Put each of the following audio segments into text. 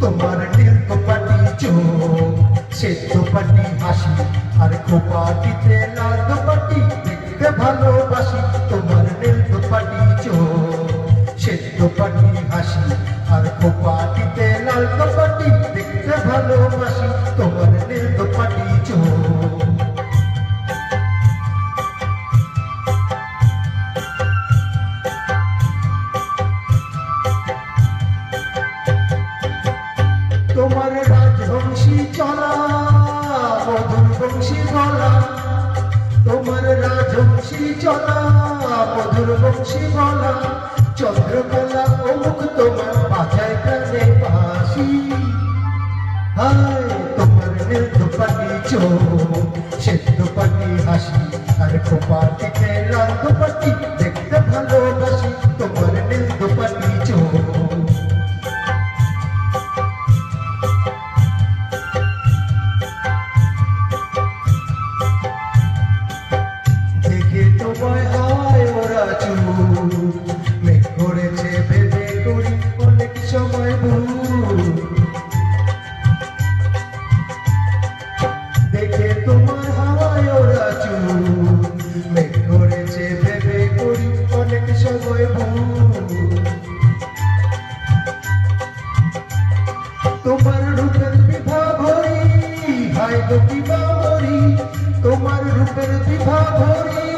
তোমার নীল পাটি চোখ তো পাটি হাসি, আর খোপাটিতে লাল পাটি দেখতে ভালোবাসি। তোমার নীল পাটি চোখ তো পাটি হাসি, আর খোপাটিতে লাল তোমার রাজবংশী চলা মধুর বংশী গলা তোমার রাজবংশী চলা মধুর বংশী গলা চন্দ্রকলা অমুক তোমার বাজায় কানে বাসি। হায়, তোমার পাটি চোখ, সেদ্ধ পাটি হাসি, আর খোপাটিতে লাল পাটি দেখতে ভালোবাসি। তোমার নীল তোমায় হায় ওরা চুল মেঘ করেছে ভেবে করি অনেক সময় ভুল। দেখে তোমার হাওয়ায় ওরা সময় রূপের বিভা ভরি তোমার রূপের বিভা ভরি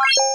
you